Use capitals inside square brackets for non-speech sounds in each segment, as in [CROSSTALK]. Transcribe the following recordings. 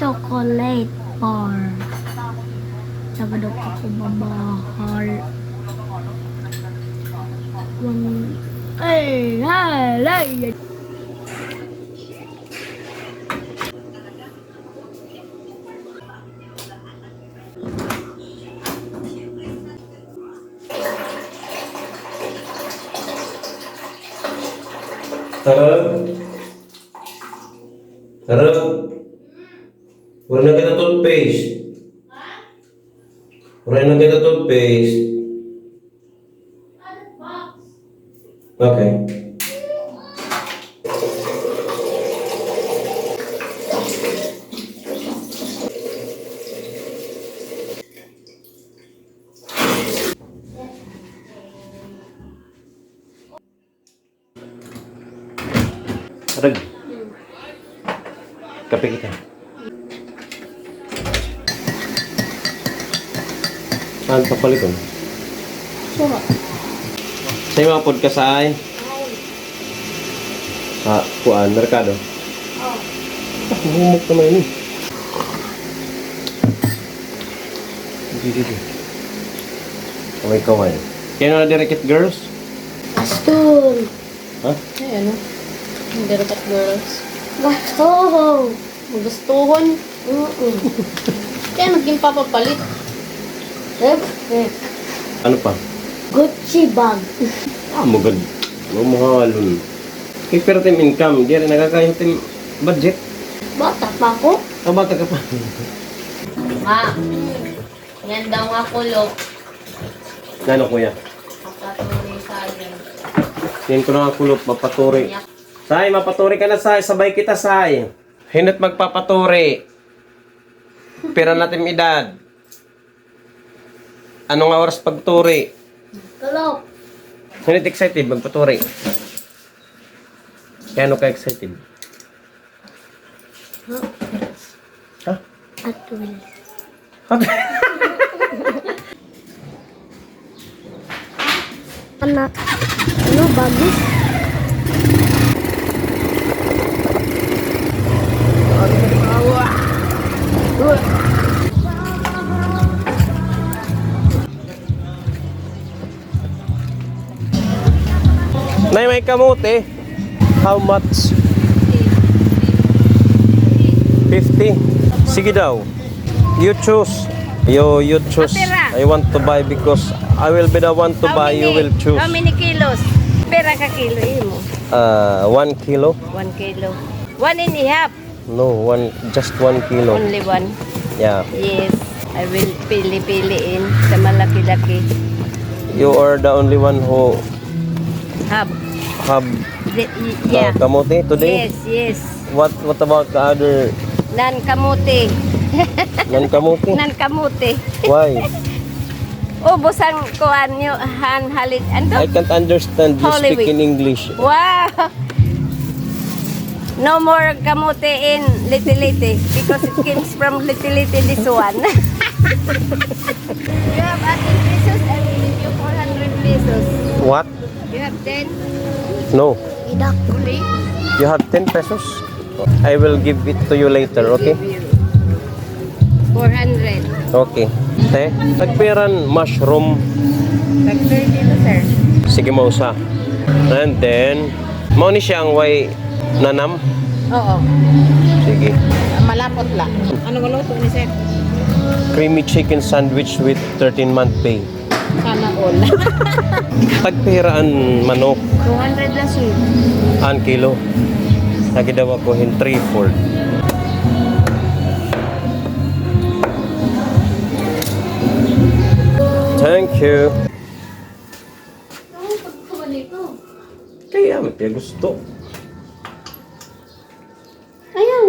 chocolate bar. Nagadok ako babahal. One... Ay, ay, ay. Harap. Harap. Wala na kita toothpaste. Wala na kita toothpaste. Okay. Rag. Kape kita. Saan papaliton? Sura. Sa mga podcast ay sa kuan merkado. Oh. Ah, humuk naman yun. eh. Hindi, hindi. Kamay kamay. Kaya na direkit girls? Aston. Ha? Ay, ano? Rapat girls. Gasto. Magustuhon. Mm-mm. Kaya naging papapalit. Eh, eh. Ano pa? Gucci bag. Ah, magad. Mamahalon. Kaya pero team income, di rin nagkakaya team budget. Bata pa ako. Ah, bata ka pa. Ma, yan daw nga kulok. Ano kuya? Kapatuloy sa akin. Yan ko na nga kulot, mapaturi. Say, mapaturi ka na, Say. Sabay kita, Say. Hinot magpapaturi. Pira natin edad. Anong oras pagturi? Kalok. Hinot excited, magpaturi. Kaya ano ka excited? Ha? At will. [LAUGHS] Anak. Ano, bagus? Nay, may kamote. How much? 50. Sige daw. You choose. You, you choose. I want to buy because I will be the one to buy. You will choose. How many kilos? Pera ka kilo mo. Uh, one kilo? One kilo. One and a half. No, one, just one kilo. Only one. Yeah. Yes. I will pili-piliin sa malaki-laki. You are the only one who Hab. have The, y- uh, yeah. kamote today. Yes, yes. What what about the other Nan kamuti. non-kamote? Nan kamuti. Why? [LAUGHS] Ubos ang kuan nyo, han halit. Ano? I can't understand you Holy speak week. in English. Wow! [LAUGHS] No more kamote in Litiliti because it comes from Litiliti, this one. [LAUGHS] you have 18 pesos, will give you 400 pesos. What? You have 10 No. You have 10 pesos? I will give it to you later, okay? Give you 400. Okay. Te, tagpiran mushroom. Tag-30 dito, sir. Sige mo usa. And then, mo ni siya ang way nanam. Oo. Sige. Malapot lang. Ano luto ni sir? Creamy chicken sandwich with 13 month pay. Sana all. [LAUGHS] Tagpiraan manok. 200 na sir. An kilo. Nagidaw ako hin 3 4. Thank you. Kaya, may gusto. Ayaw.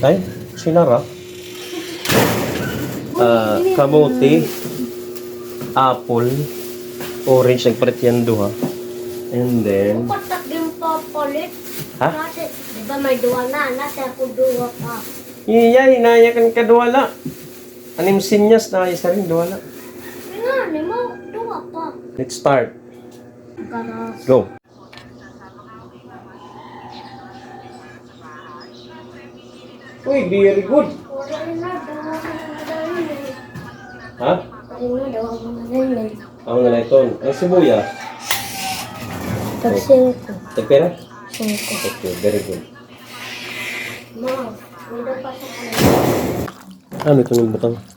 Ay, sinara. Ah, kamote, apple, orange, nagpalit yan duha. And then, Patak yung papalit. ha? Kasi, di ba may duwa na? Nasa ako duwa pa. Iyay, naya kan kaduwala. Anim sinyas na isa rin duwala. Nga, ni mo, duwa pa. Let's start. Go. Uy, very good. Ha? Wala na, dawa ko na madalin. Ang na ito. Ang sibuyas. Tag singko. Tepera? Singko. Okay, very good. Ma, wala pa sa kanila. Ano itong butang?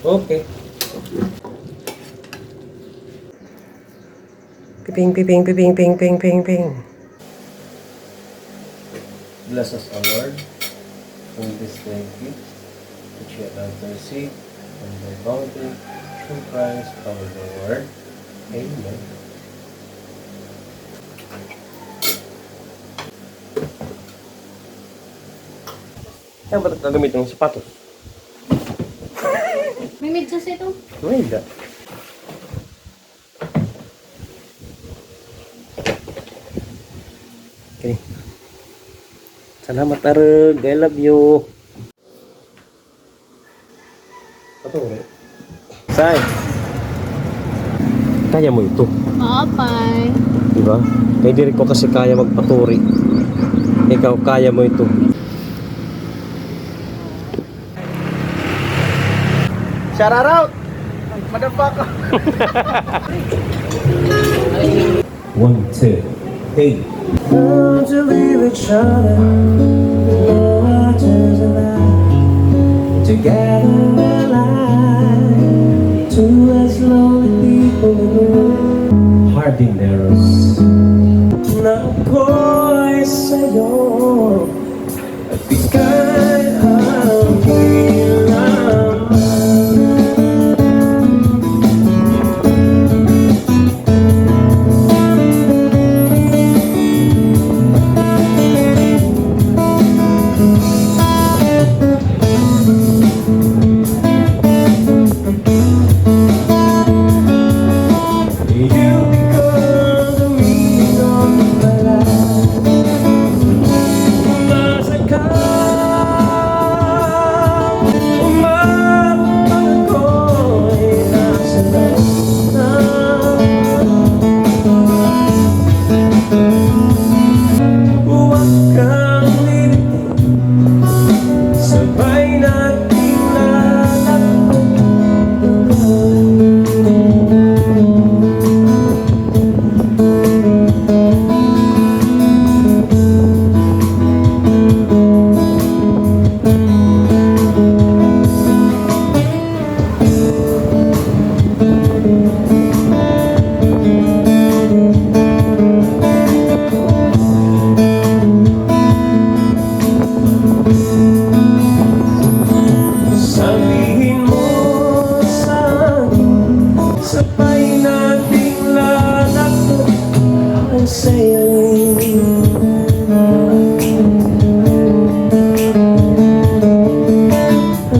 Okay. Piping, piping, piping, ping, ping, ping, ping. Bless us, O Lord, in this day gift, which you have received from thy bounty, through Christ our Lord. Amen. Kaya ba't gagamit ng sapatos? May medyas ito. May da. Okay. Salamat Arug. I love you. Patore. Sai. Kaya mo ito. Papay. Diba? Kaya di rin ko kasi kaya magpaturi. Ikaw, kaya mo ito. Shout out! Motherfucker! One, two, eight. Learn to leave each other. Together alive. Two as lonely people in the world. Hardineros. Na ako'y sa'yo.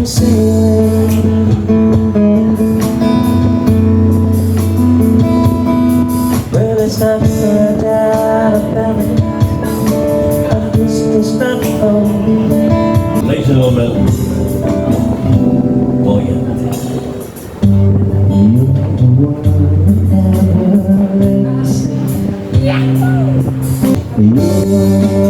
Ladies. Yeah. You